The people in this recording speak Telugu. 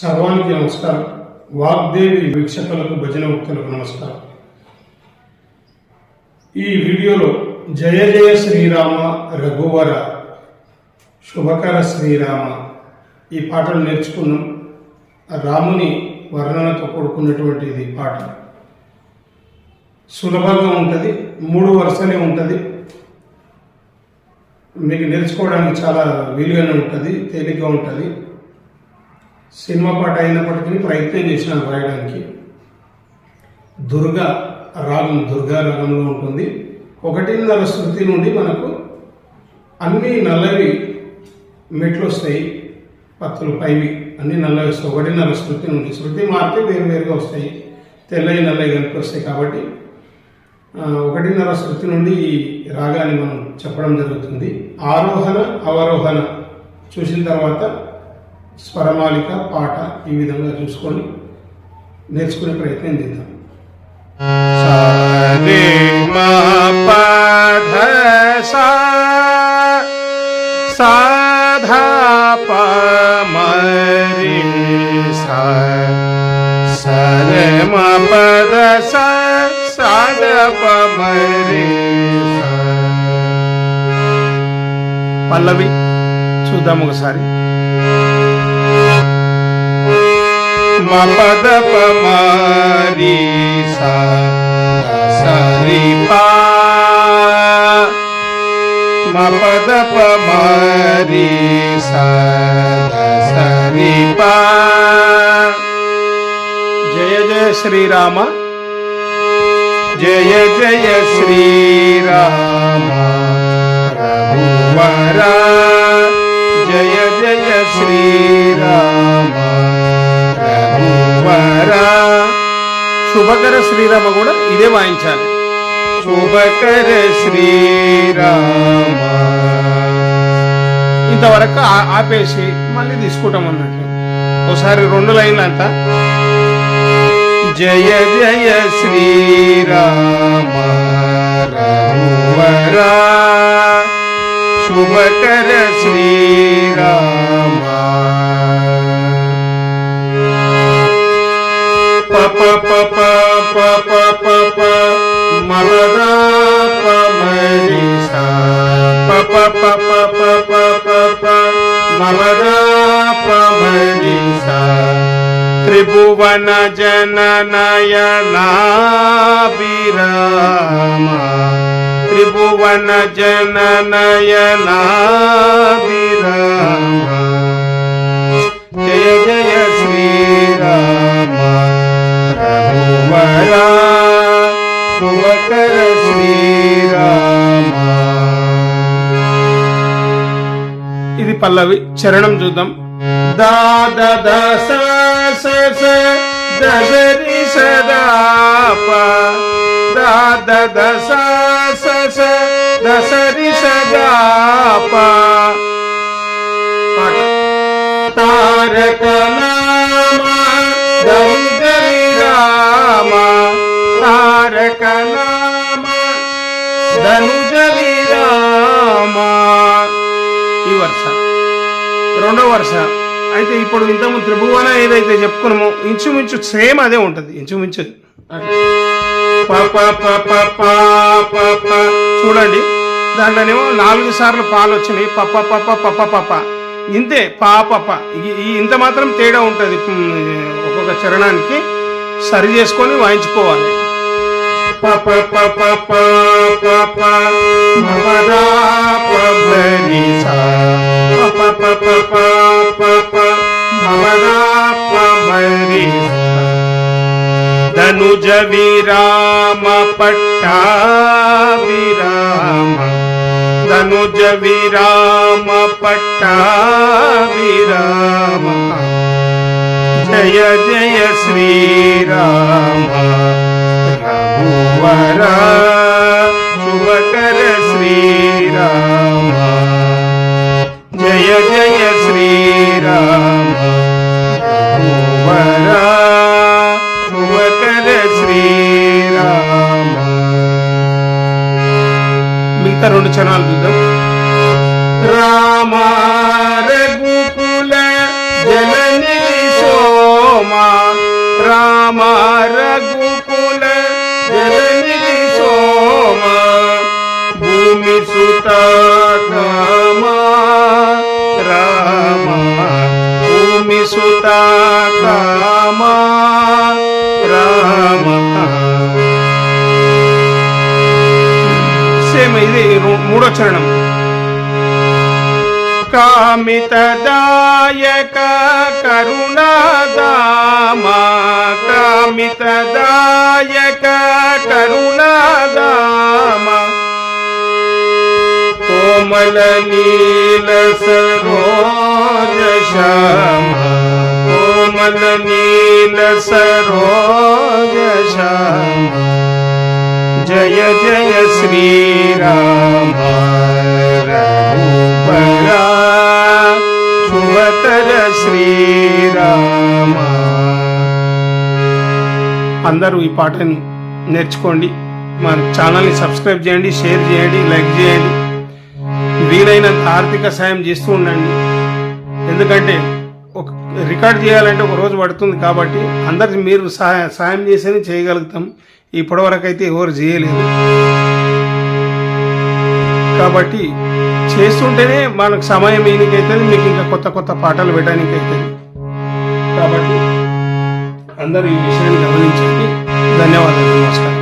సర్వానికి నమస్కారం. వాగ్దేవి వీక్షకులకు భజన భక్తులకు నమస్కారం. ఈ వీడియోలో జయ జయ శ్రీరామ రఘువర శుభకర శ్రీరామ ఈ పాటలు నేర్చుకున్నాం. రాముని వర్ణనతో కూడుకున్నటువంటి ఇది పాట. సులభంగా ఉంటుంది మూడు వరుసలే ఉంటుంది. మీకు నేర్చుకోవడానికి చాలా వీలుగానే ఉంటుంది తేలిగ్గా ఉంటుంది. సినిమా పాట అయినప్పటికీ ప్రయత్నం చేసినాను రాయడానికి. దుర్గా రాగం దుర్గా రాగంలో ఉంటుంది. ఒకటిన్నర శృతి నుండి మనకు అన్ని నల్లవి మెట్లు వస్తాయి. పత్తులు పైవి అన్ని నల్లవి వస్తాయి. ఒకటిన్నర శృతి నుండి శృతి మారితే వేరు వేరుగా వస్తాయి. తెల్లవి నల్లవి కలిపి వస్తాయి కాబట్టి ఒకటిన్నర శృతి నుండి ఈ రాగాన్ని మనం చెప్పడం జరుగుతుంది. ఆరోహణ అవరోహణ చూసిన తర్వాత స్వరమాలిక పాట ఈ విధంగా చూసుకొని నేర్చుకునే ప్రయత్నం చేద్దాం. పల్లవి చూద్దాం ఒకసారి. పద పమరి సరి పద పమరి సరి జయ జయ శ్రీరామ జయ జయ శ్రీరామ ఇదే వాయించాలి శుభకర శ్రీరామ. ఇంతవరకు ఆపేసి మళ్ళీ తీసుకుంటాం అన్నట్లు ఒకసారి రెండు లైన్లు అంతా జయ జయ Srirama. శుభకర Srirama. Malana jana Pa na pa pa పల్లవి చరణం చూద్దాం. దా ద స స స దరి సదా దా ద స స స దసరి సదా తారక నామ దరి రామ. తారక నామ ధను రెండో వర్ష అయితే ఇప్పుడు ఇంతకు త్రిభువన ఏదైతే చెప్పుకున్నామో ఇంచుమించు సేమ్ అదే ఉంటది ఇంచుమించు. చూడండి దాంట్లోనేమో నాలుగు సార్లు పాలు వచ్చినాయి పప్ప పప్ప పప్ప పప్ప ఇంతే పా పప్ప ఇంత మాత్రం తేడా ఉంటుంది ఒక్కొక్క చరణానికి సరి చేసుకొని వాయించుకోవాలి ప ప ప ప ભુજ વિરામ પટ્ટા વિરામ ધનુજ વિરામ પટ્ટા વિરામ જય જય શ્રી રામ રઘુવરા మిగతా రెండు చరణాలు చూద్దాం. రామ రఘుకుల జనని సోమా. రామ రఘుకుల జలనిధి సోమ. భూమి సుత రామ రామ భూమి సుత రామ చరణం కామితదాయక కరుణాదామా కామితదాయక కరుణాదామా. కోమల నీల సరోజ శ్యామ కోమల నీల సరోజ శ్యామ జయ జయ శ్రీరామ రఘుపరా శ్రీ శ్రీరామ అందరూ ఈ పాటను నేర్చుకోండి. మన ఛానల్ని సబ్స్క్రైబ్ చేయండి షేర్ చేయండి లైక్ చేయండి. వీలైనంత ఆర్థిక సాయం చేస్తూ ఉండండి. ఎందుకంటే ఒక రికార్డ్ చేయాలంటే ఒక రోజు పడుతుంది కాబట్టి అందరికి మీరు సహాయ సాయం చేసేది చేయగలుగుతాం. ఇప్పటివరకు అయితే ఎవరు చేయలేదు. కాబట్టి చేస్తుంటేనే మనకు సమయం ఈయనకైతుంది మీకు ఇంకా కొత్త కొత్త పాటలు పెట్టడానికి అవుతుంది కాబట్టి అందరూ ఈ విషయాన్ని గమనించండి. ధన్యవాదాలు నమస్కారం.